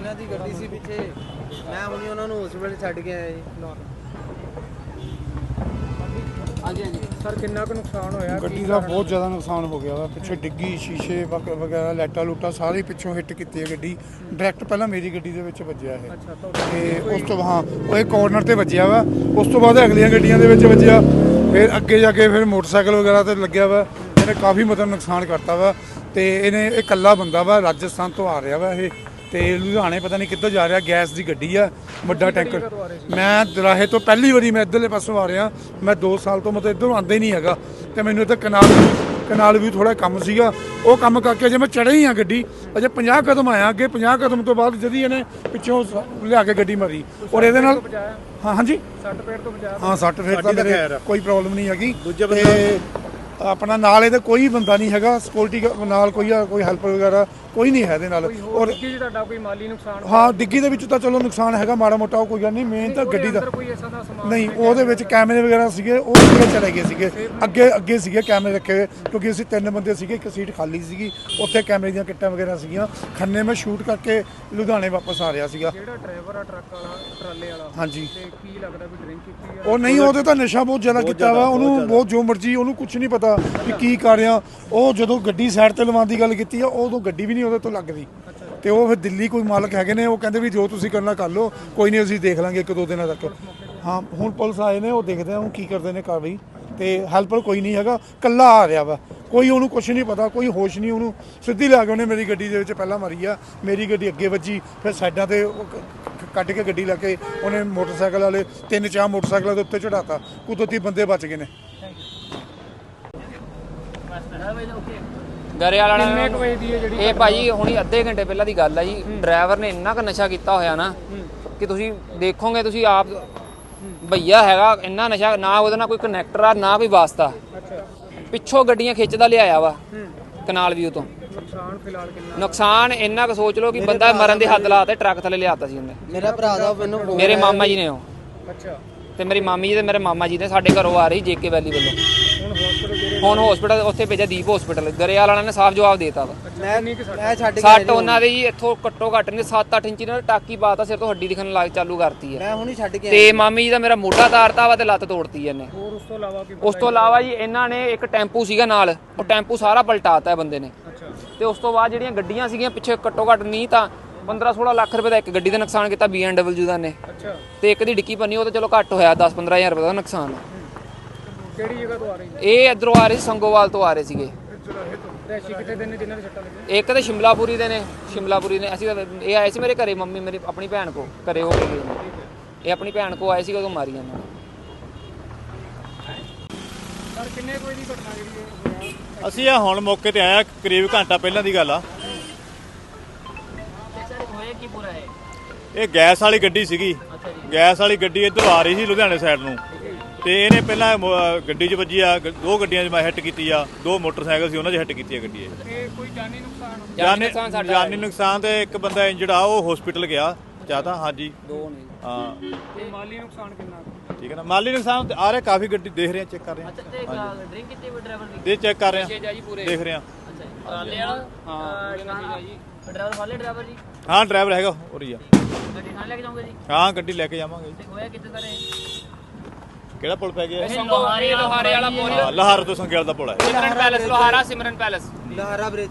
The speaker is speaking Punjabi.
ਇਹਨਾਂ ਦੀ ਗੱਡੀ ਸੀ ਪਿੱਛੇ। ਮੈਂ ਹੁਣੀ ਉਹਨਾਂ ਨੂੰ ਹਸਪੀਟਲ ਛੱਡ ਕੇ ਆਇਆ ਜੀ ਹਾਂਜੀ ਹਾਂਜੀ। ਸਰ ਕਿੰਨਾ ਕੁ ਨੁਕਸਾਨ ਹੋਇਆ? ਗੱਡੀ ਦਾ ਬਹੁਤ ਜ਼ਿਆਦਾ ਨੁਕਸਾਨ ਹੋ ਗਿਆ ਵਾ। ਪਿੱਛੇ ਡਿੱਗੀ ਸ਼ੀਸ਼ੇ ਵਗ- ਵਗੈਰਾ ਲਾਈਟਾਂ ਲੂਟਾਂ ਸਾਰੇ ਪਿੱਛੋਂ ਹਿੱਟ ਕੀਤੀ ਹੈ ਗੱਡੀ। ਡਾਇਰੈਕਟ ਪਹਿਲਾਂ ਮੇਰੀ ਗੱਡੀ ਦੇ ਵਿੱਚ ਵੱਜਿਆ ਇਹ। ਅੱਛਾ ਤੇ ਉਸ ਤੋਂ ਹਾਂ ਉਹ ਇਹ ਕਾਰਨਰ ਤੇ ਵੱਜਿਆ ਵਾ। ਉਸ ਤੋਂ ਬਾਅਦ ਅਗਲੀਆਂ ਗੱਡੀਆਂ ਦੇ ਵਿੱਚ ਵੱਜਿਆ। ਫਿਰ ਅੱਗੇ ਜਾ ਕੇ ਫਿਰ ਮੋਟਰਸਾਈਕਲ ਵਗੈਰਾ ਤੇ ਲੱਗਿਆ ਵਾ। ਇਹਨੇ ਕਾਫੀ ਮਤਲਬ ਨੁਕਸਾਨ ਕਰਤਾ ਵਾ। ਤੇ ਇਹਨੇ ਇਹ ਇਕੱਲਾ ਬੰਦਾ ਵਾ ਰਾਜਸਥਾਨ ਤੋਂ ਆ ਰਿਹਾ ਵਾ ਇਹ। ਤੇ ਲੁਧਿਆਣੇ ਪਤਾ ਨਹੀਂ ਕਿੱਧਰ ਜਾ ਰਿਹਾ ਗੈਸ ਦੀ ਗੱਡੀ ਆ ਵੱਡਾ ਟੈਂਕਰ। ਮੈਂ ਦਰਾਹੇ ਤੋਂ ਪਹਿਲੀ ਵਾਰੀ ਮੈਂ ਇੱਧਰਲੇ ਪਾਸੋਂ ਆ ਰਿਹਾ ਮੈਂ 2 ਸਾਲ ਤੋਂ ਮਤਲਬ ਇੱਧਰੋਂ ਆਂਦਾ ਹੀ ਨਹੀਂ ਹੈਗਾ ਤੇ ਮੈਨੂੰ ਇੱਧਰ ਕਨਾਲ ਕਨਾਲ ਵੀ ਥੋੜਾ ਕੰਮ ਸੀਗਾ ਉਹ ਕੰਮ ਕਰਕੇ ਜੇ ਮੈਂ ਚੜ੍ਹੀ ਹੀ ਆ ਗੱਡੀ ਅਜੇ 50 ਕਦਮ ਆਇਆ ਅੱਗੇ 50 ਕਦਮ ਤੋਂ ਬਾਅਦ ਜਦੀ ਇਹਨੇ ਪਿੱਛੋਂ ਲਿਆ ਕੇ ਗੱਡੀ ਮਾਰੀ ਔਰ ਇਹਦੇ ਨਾਲ ਹਾਂ ਹਾਂਜੀ ਸੱਟ ਪੇੜ ਤੋਂ ਬਚਾ ਹਾਂ ਸੱਟ ਫੇਰ ਤਾਂ ਮੇਰੇ ਕੋਈ ਪ੍ਰੋਬਲਮ ਨਹੀਂ ਹੈਗੀ ਦੂਜੇ ਆਪਣਾ ਨਾਲ ਇਹਦੇ ਕੋਈ ਬੰਦਾ ਨਹੀਂ ਹੈਗਾ ਸਿਕਿਉਰਿਟੀ ਨਾਲ ਕੋਈ ਕੋਈ ਹੈਲਪ ਵਗੈਰਾ ਕੋਈ ਨਹੀਂ ਹੈ ਇਹਦੇ ਨਾਲ। ਔਰ ਡਿੱਗੀ 'ਚ ਤੁਹਾਡਾ ਕੋਈ ਮਾਲੀ ਨੁਕਸਾਨ ਹਾਂ ਡਿੱਗੀ ਦੇ ਵਿੱਚ ਤਾਂ ਚਲੋ ਨੁਕਸਾਨ ਹੈਗਾ ਮਾੜਾ ਮੋਟਾ ਉਹ ਕੋਈ ਗੱਲ ਨਹੀਂ ਮੇਨ ਤਾਂ ਗੱਡੀ ਦਾ ਅੰਦਰ ਕੋਈ ਐਸਾ ਦਾ ਸਮਾਨ ਨਹੀਂ ਉਹਦੇ ਵਿੱਚ ਕੈਮਰੇ ਵਗੈਰਾ ਸੀਗੇ ਉਹ ਪੂਰੇ ਚਲੇ ਗਏ ਸੀਗੇ। ਅੱਗੇ ਅੱਗੇ ਸੀਗੇ ਕੈਮਰੇ ਰੱਖੇ ਹੋਏ ਕਿਉਂਕਿ ਅਸੀਂ ਤਿੰਨ ਬੰਦੇ ਸੀਗੇ ਇੱਕ ਸੀਟ ਖਾਲੀ ਸੀਗੀ ਉੱਥੇ ਕੈਮਰੇ ਦੀਆਂ ਕਿੱਟਾਂ ਵਗੈਰਾ ਸੀਗੀਆਂ। ਖੰਨੇ ਮੈਂ ਸ਼ੂਟ ਕਰਕੇ ਲੁਧਿਆਣੇ ਵਾਪਸ ਆ ਰਿਹਾ ਸੀਗਾ। ਜਿਹੜਾ ਡਰਾਈਵਰ ਆ ਟਰੱਕ ਵਾਲਾ ਟਰਾਲੇ ਵਾਲਾ ਹਾਂਜੀ। ਤੇ ਕੀ ਲੱਗਦਾ ਵੀ ਡਰਿੰਕ ਕੀਤੀ ਆ? ਉਹ ਨਹੀਂ ਉਹਦੇ ਤਾਂ ਨਸ਼ਾ ਬਹੁਤ ਜ਼ਿਆਦਾ ਕੀਤਾ ਵਾ ਉਹਨੂੰ ਬਹੁਤ ਜੋ ਮਰਜ਼ੀ ਉਹਨੂੰ ਕੁਝ ਨਹੀਂ ਪਤਾ। ਕਿ ਕੀ ਕਰ ਰਿਹਾ। ਉਹ ਜਦੋਂ ਗੱਡੀ ਸਾਈਡ ਤੇ ਲਵਾਉਣ ਦੀ ਗੱਲ ਕੀਤੀ ਆ, ਉਦੋਂ ਗੱਡੀ ਵੀ ਨਹੀਂ ਉਹਦੇ ਤੋਂ ਲੱਗਦੀ। ਤੇ ਉਹ ਫਿਰ ਦਿੱਲੀ ਕੋਈ ਮਾਲਕ ਹੈਗੇ ਨੇ, ਉਹ ਕਹਿੰਦੇ ਵੀ ਜੋ ਤੁਸੀਂ ਕਰਨਾ ਕਰ ਲਓ, ਕੋਈ ਨਹੀਂ ਅਸੀਂ ਦੇਖ ਲਾਂਗੇ ਇੱਕ ਦੋ ਦਿਨਾਂ ਤੱਕ। ਹਾਂ, ਹੁਣ ਪੁਲਿਸ ਆਏ ਨੇ, ਉਹ ਦੇਖਦੇ ਆ ਉਹ ਕੀ ਕਰਦੇ ਨੇ ਕਾਰਵਾਈ। ਤੇ ਹੈਲਪਰ ਕੋਈ ਨਹੀਂ ਹੈਗਾ ਕੱਲਾ ਆ ਰਿਹਾ ਵਾ। ਕੋਈ ਉਹਨੂੰ ਕੁਝ ਨਹੀਂ ਪਤਾ, ਕੋਈ ਹੋਸ਼ ਨਹੀਂ ਉਹਨੂੰ। ਸਿੱਧੀ ਲਿਆ ਕੇ ਉਹਨੇ ਮੇਰੀ ਗੱਡੀ ਦੇ ਵਿੱਚ ਪਹਿਲਾਂ ਮਾਰੀ ਆ, ਮੇਰੀ ਗੱਡੀ ਅੱਗੇ ਵੱਜੀ, ਫਿਰ ਸਾਈਡਾਂ ਤੇ ਕੱਢ ਕੇ ਗੱਡੀ ਲਾ ਕੇ ਉਹਨੇ ਮੋਟਰਸਾਈਕਲ ਵਾਲੇ ਤਿੰਨ ਚਾਰ ਮੋਟਰਸਾਈਕਲਾਂ ਦੇ ਉੱਤੇ ਚੜਾਤਾ ਕੁਦਰਤੀ ਬੰਦੇ ਬਚ ਗਏ ਨੇ। ਗਰੇ ਵਾਲਾ ਕਿੰਨੇ ਕੁ ਵਜੇ ਦੀ ਹੈ ਜਿਹੜੀ ਇਹ ਭਾਜੀ ਹੁਣੀ ਅੱਧੇ ਘੰਟੇ ਪਹਿਲਾਂ ਦੀ ਗੱਲ ਆ ਜੀ। ਡਰਾਈਵਰ ਨੇ ਇੰਨਾ ਕੁ ਨਸ਼ਾ ਕੀਤਾ ਹੋਇਆ ਨਾ ਕਿ ਤੁਸੀਂ ਦੇਖੋਗੇ ਤੁਸੀਂ ਆਪ ਭਈਆ ਹੈਗਾ ਇੰਨਾ ਨਸ਼ਾ ਨਾ ਉਹਦੇ ਨਾਲ ਕੋਈ ਕਨੈਕਟਰ ਆ ਨਾ ਕੋਈ ਵਾਸਤਾ। ਅੱਛਾ। ਪਿੱਛੋਂ ਗੱਡੀਆਂ ਖਿੱਚਦਾ ਲਿਆਇਆ ਵਾ ਕਨਾਲ ਵੀਊ ਤੋਂ। ਨੁਕਸਾਨ ਫਿਲਹਾਲ ਕਿੰਨਾ? ਨੁਕਸਾਨ ਇੰਨਾ ਕੁ ਸੋਚ ਲਓ ਕਿ ਬੰਦਾ ਮਰਨ ਦੇ ਹੱਦ ਲਾਤੇ ਟਰੱਕ ਥੱਲੇ ਲਿਆਤਾ ਸੀ ਉਹਨੇ। ਮੇਰਾ ਭਰਾ ਦਾ ਮੈਨੂੰ phone ਮੇਰੇ ਆਇਆ ਮਾਮਾ ਜੀ ਨੇ ਉਹ। ਅੱਛਾ। ਤੇ ਮੇਰੀ ਮਾਮੀ ਜੀ ਤੇ ਮੇਰੇ ਮਾਮਾ ਜੀ ਨੇ ਸਾਡੇ ਘਰੋਂ ਆ ਰਹੀ ਜੇਕੇ ਵੈਲੀ ਵੱਲੋਂ। ਹੁਣ ਹਸਪੀਟਲ ਉੱਥੇ ਭੇਜਿਆ ਦੀਪ ਹਸਪੀਟਲ ਗਰੇ ਵਾਲਾ ਨੇ ਸਾਫ਼ ਜਵਾਬ ਦੇਤਾ ਵਾ। ਮੈਂ ਮੈਂ ਛੱਡ ਕੇ ਸੱਟ ਉਹਨਾਂ ਦੇ ਜੀ ਇੱਥੋਂ ਘੱਟੋ ਘੱਟ ਨੇ 7-8 ਇੰਚੀ ਨਾਲ ਟਾਕੀ ਪਾਤਾ ਸਿਰ ਤੋਂ ਹੱਡੀ ਦਿਖਣ ਲੱਗ ਚਾਲੂ ਕਰਤੀ ਹੈ ਮੈਂ ਹੁਣੀ ਛੱਡ ਕੇ ਆਇਆ। ਤੇ ਮਾਮੀ ਜੀ ਦਾ ਮੇਰਾ ਮੋਢਾ ਤਾਰਤਾ ਵਾ ਤੇ ਲੱਤ ਤੋੜਤੀ ਇਹਨੇ। ਹੋਰ ਉਸ ਤੋਂ ਇਲਾਵਾ ਕੀ ਉਸ ਤੋਂ ਇਲਾਵਾ ਜੀ ਇਹਨਾਂ ਨੇ ਇੱਕ ਟੈਂਪੂ ਸੀਗਾ ਨਾਲ ਉਹ ਟੈਂਪੂ ਸਾਰਾ ਪਲਟਾਤਾ ਹੈ ਬੰਦੇ ਨੇ। ਅੱਛਾ। ਤੇ ਉਸ ਤੋਂ ਬਾਅਦ ਜਿਹੜੀਆਂ ਗੱਡੀਆਂ ਸੀਗੀਆਂ ਪਿੱਛੇ ਘੱਟੋ ਘੱਟ ਨਹੀਂ ਤਾਂ 15-16 ਲੱਖ ਰੁਪਏ ਦਾ ਇੱਕ ਗੱਡੀ ਦਾ ਨੁਕਸਾਨ ਕੀਤਾ BMW ਦਾ ਨੇ। ਅੱਛਾ। ਤੇ ਇੱਕ ਦੀ ਡਿੱਕੀ ਪੰਨੀ ਉਹ ਤਾਂ ਚਲੋ ਘੱਟ ਹੋਇਆ 10-15000 ਰੁਪਏ ਦਾ ਨੁਕਸਾਨ। ਕਿਹੜੀ ਜਗ੍ਹਾ ਤੋਂ ਆ ਰਹੀ ਹੈ ਇਹ ਇਧਰੋਂ ਆ ਰਹੇ ਸੀ ਸੰਗੋਵਾਲ ਤੋਂ ਆ ਰਹੇ ਸੀਗੇ। ਰੈਸ਼ੀ ਕਿਤੇ ਦੇ ਨੇ ਜਿਨ੍ਹਾਂ ਦੇ ਸੱਟਾਂ ਲੱਗੀਆਂ? ਇੱਕ ਤੇ ਸ਼ਿਮਲਾਪੁਰੀ ਦੇ ਨੇ ਸ਼ਿਮਲਾਪੁਰੀ ਨੇ। ਅਸੀਂ ਤਾਂ ਇਹ ਆਏ ਸੀ ਮੇਰੇ ਘਰੇ ਮੰਮੀ ਮੇਰੀ ਆਪਣੀ ਭੈਣ ਕੋ ਘਰੇ ਹੋ ਕੇ ਗਏ ਨੇ। ਇਹ ਆਪਣੀ ਭੈਣ ਕੋ ਆਏ ਸੀ ਉਦੋਂ ਮਾਰੀਆਂ ਨੇ। ਸਰ ਕਿੰਨੇ ਕੋਈ ਦੀ ਘਟਨਾ ਜਿਹੜੀ ਇਹ ਹੋਇਆ ਅਸੀਂ ਆ ਹੁਣ ਮੌਕੇ ਤੇ ਆਇਆ ਕਰੀਬ ਘੰਟਾ ਪਹਿਲਾਂ ਦੀ ਗੱਲ ਆ। ਇਹ? ਗੈਸ ਵਾਲੀ ਗੱਡੀ ਸੀਗੀ। ਗੈਸ ਵਾਲੀ ਗੱਡੀ ਇੱਧਰ ਆ ਰਹੀ ਸੀ ਲੁਧਿਆਣੇ ਸਾਈਡ ਨੂੰ। ਤੇ ਇਹਨੇ ਪਹਿਲਾਂ ਮ- ਗੱਡੀ 'ਚ ਵੱਜੀ ਆ ਗ- ਦੋ ਗੱਡੀਆਂ 'ਚ ਮੈਂ ਹਿੱਟ ਕੀਤੀ ਆ। ਦੋ ਮੋਟਰਸਾਈਕਲ ਸੀ ਉਹਨਾਂ 'ਚ ਹਿੱਟ ਕੀਤੀ ਆ ਗੱਡੀ ਇਹ। ਇਹ ਕੋਈ ਜਾਨੀ ਨੁਕਸਾਨ ਜਾਨੀ ਨੁਕਸਾਨ ਸਾਡਾ ਜਾਨੀ ਨੁਕਸਾਨ ਤੇ ਇੱਕ ਬੰਦਾ ਇੰਜਰਡ ਆ ਉਹ ਹਸਪੀਟਲ ਗਿਆ। ਜ਼ਿਆਦਾ ਹਾਂਜੀ। ਦੋ ਨੇ। ਹਾਂ। ਤੇ ਮਾਲੀ ਨੁਕਸਾਨ ਕਿੰਨਾ? ਠੀਕ ਹੈ ਨਾ ਮਾਲੀ ਨੁਕਸਾਨ ਤੇ ਆ ਰਿਹਾ ਕਾਫੀ ਗੱਡੀ ਦੇਖ ਰਹੇ ਆ ਚੈੱਕ ਕਰ ਰਹੇ ਆ। ਡਰਿੰਕ ਕੀਤੀ ਵੀ ਡਰਾਈਵਰ ਦੀ ਦੇ ਚੈੱਕ ਕਰ ਰਹੇ ਆ। ਜੀ ਪੂਰੇ। ਦੇਖ ਰਹੇ ਆ। ਟਰਾਲੇ ਵਾਲਾ? ਹਾਂ ਜੀ। ਡਰਾਈਵਰ ਫਾਲੇ ਡਰਾਈਵਰ ਜੀ? ਹਾਂ ਡਰਾਈਵਰ ਹੈਗਾ ਹੋ ਰਹੀ ਆ। ਗੱਡੀ ਥਾਣੇ ਲੈ ਕੇ ਜਾਓਗੇ ਜੀ? ਹਾਂ ਗੱਡੀ ਲੈ ਕੇ ਜਾਵਾਂਗੇ। ਤੇ ਹੋਇਆ ਕਿੱਥੇ ਸਾਰੇ ਕਿਹੜਾ ਪੁਲ ਪੈ ਗਿਆ? ਸੰਗੋ ਲੋਹਾਰੇ ਵਾਲਾ ਪੁਲ ਲਾਹੌਰ ਤੋਂ ਸੰਗੇਲ ਦਾ ਪੁਲ ਹੈ Simran palace Lohara Simran palace. Lahara bridge.